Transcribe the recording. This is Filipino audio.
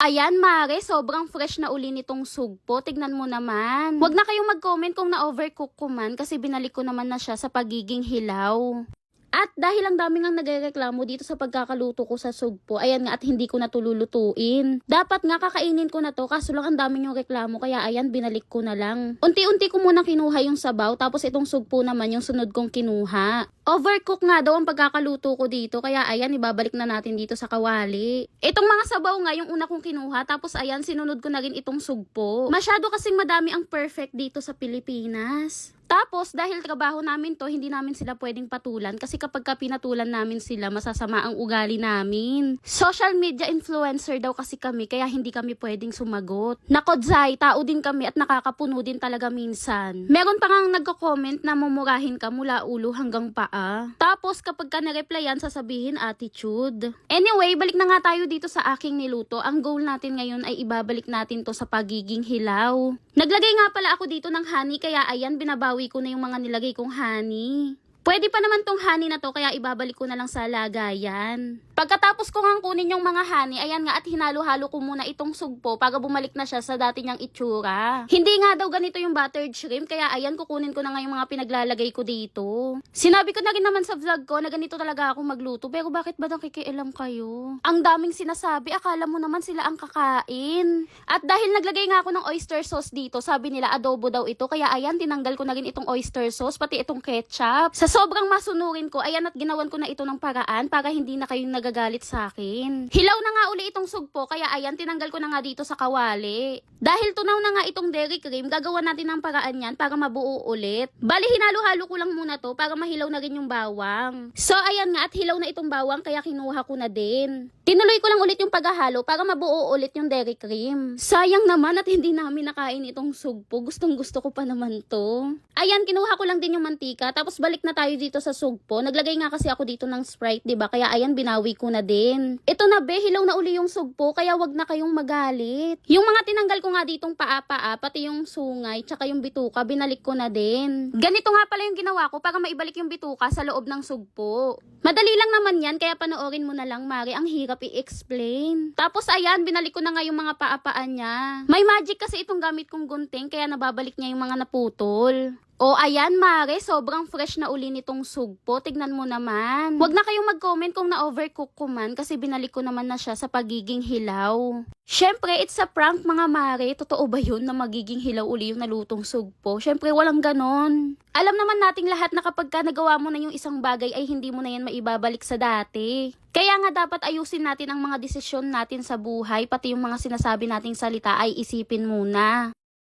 Ayan, Mare, sobrang fresh na uli nitong sugpo. Tignan mo naman. Huwag na kayong mag-comment kung na-overcook ko man kasi binalik ko naman na siya sa pagiging hilaw. At dahil ang daming ang nagreklamo dito sa pagkakaluto ko sa sugpo, ayan nga at hindi ko na tululutuin. Dapat nga kakainin ko na to kaso lang ang daming yung reklamo kaya ayan binalik ko na lang. Unti-unti ko muna kinuha yung sabaw tapos itong sugpo naman yung sunod kong kinuha. Overcook nga daw ang pagkakaluto ko dito kaya ayan ibabalik na natin dito sa kawali. Itong mga sabaw nga yung una kong kinuha tapos ayan sinunod ko na rin itong sugpo. Masyado kasing madami ang perfect dito sa Pilipinas. Tapos, dahil trabaho namin to, hindi namin sila pwedeng patulan kasi kapag ka pinatulan namin sila, masasama ang ugali namin. Social media influencer daw kasi kami, kaya hindi kami pwedeng sumagot. Nakodzay, tao din kami at nakakapuno din talaga minsan. Meron pa nga nagko-comment na mumurahin ka mula ulo hanggang paa. Tapos, kapag ka na-replyan, sasabihin attitude. Anyway, balik na nga tayo dito sa aking niluto. Ang goal natin ngayon ay ibabalik natin to sa pagiging hilaw. Naglagay nga pala ako dito ng honey, kaya ayan, binabawi ko na yung mga nilagay kong honey. Pwede pa naman tong honey na to, kaya ibabalik ko na lang sa lagayan. Pagkatapos ko nga kunin yung mga honey, ayan nga at hinalo-halo ko muna itong sugpo para bumalik na siya sa dati niyang itsura. Hindi nga daw ganito yung buttered shrimp, kaya ayan kukunin ko na nga yung mga pinaglalagay ko dito. Sinabi ko na rin naman sa vlog ko na ganito talaga ako magluto, pero bakit ba nakikialam kayo? Ang daming sinasabi, akala mo naman sila ang kakain. At dahil naglagay nga ako ng oyster sauce dito, sabi nila adobo daw ito, kaya ayan tinanggal ko na rin itong oyster sauce, pati itong ketchup. Sa sobrang masunurin ko, ayan at ginawan ko na ito ng paraan para hindi na kayong nagagalit sa akin. Hilaw na nga uli itong sugpo, kaya ayan, tinanggal ko na nga dito sa kawali. Dahil tunaw na nga itong dairy cream, gagawa natin ng paraan yan para mabuo ulit. Bali, hinalo-halo ko lang muna to para mahilaw na rin yung bawang. So, ayan nga, at hilaw na itong bawang, kaya kinuha ko na din. Tinuloy ko lang ulit yung paghahalo para mabuo ulit yung dairy cream. Sayang naman at hindi namin nakain itong sugpo. Gustong gusto ko pa naman to. Ayan, kinuha ko lang din yung mantika. Tapos balik na tayo dito sa sugpo. Naglagay nga kasi ako dito ng Sprite, 'di ba? Kaya ayan, binawi ko na din. Ito na be, hilaw na uli yung sugpo, kaya wag na kayong magalit. Yung mga tinanggal ko nga ditong paa-paa, pati yung sungay, tsaka yung bituka, binalik ko na din. Ganito nga pala yung ginawa ko para maibalik yung bituka sa loob ng sugpo. Madali lang naman yan, kaya panoorin mo na lang, Mari. Ang hirap i-explain. Tapos ayan, binalik ko na nga yung mga paa-paan niya. May magic kasi itong gamit kong gunting, kaya nababalik niya yung mga naputol. O ayan, Mare, sobrang fresh na uli nitong sugpo. Tignan mo naman. Huwag na kayong mag-comment kung na-overcook ko man kasi binalik ko naman na siya sa pagiging hilaw. Syempre, it's a prank mga Mare. Totoo ba yun na magiging hilaw uli yung nalutong sugpo? Syempre, walang ganon. Alam naman nating lahat na kapag ka nagawa mo na yung isang bagay ay hindi mo na yan maibabalik sa dati. Kaya nga dapat ayusin natin ang mga desisyon natin sa buhay, pati yung mga sinasabi nating salita ay isipin muna.